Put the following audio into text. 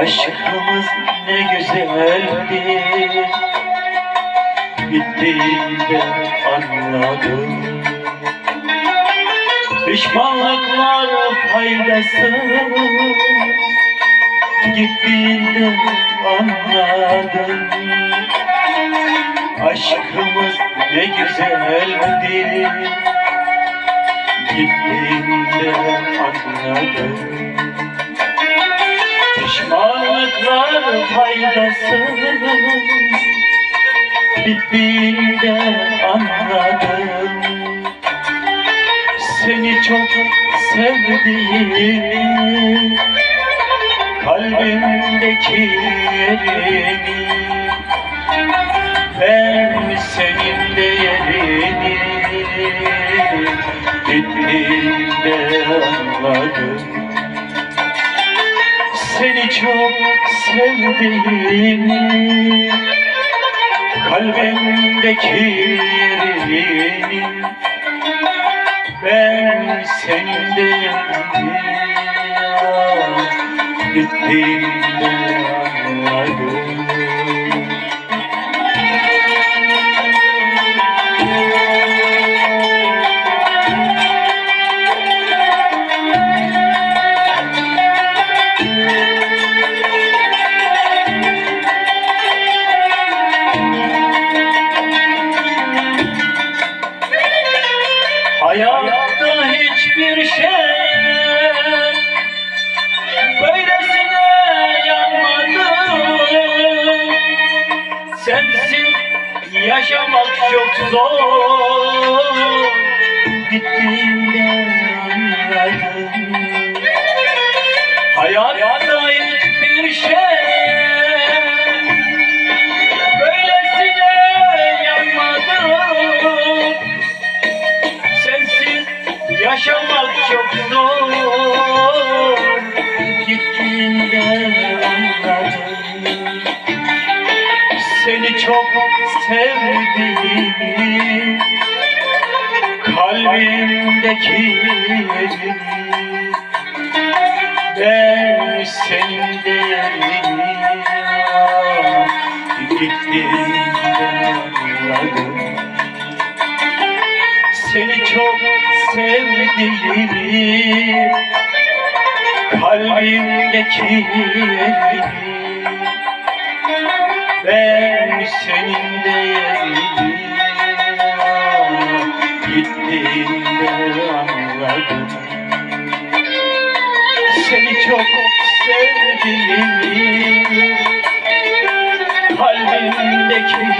Aşkımız ne güzeldi Bittiğinde anladım. Pişmanlıklar faydasız Gittiğinde anladım. Aşkımız ne güzeldi Gittiğinde anladım Pişmanlıklar faydasız Bittiğinde anladım. Seni çok sevdiğimi Kalbimdeki yerini Ben senin değerini Gittiğinde anladım çok sevdiğimi Kalbimdeki yerini Ben senin değerini Hayatta hiçbir şey böylesine yanmadı. Sensiz yaşamak çok zor. Gittiğinde çok sevdiğimi Kalbimdeki yerini Ben senin değerini Gittiğinde anladım. Seni çok sevdiğimi Kalbimdeki yerini Ben senin değerini Gittiğinde anladım. Seni çok sevdiğimi Kalbimdeki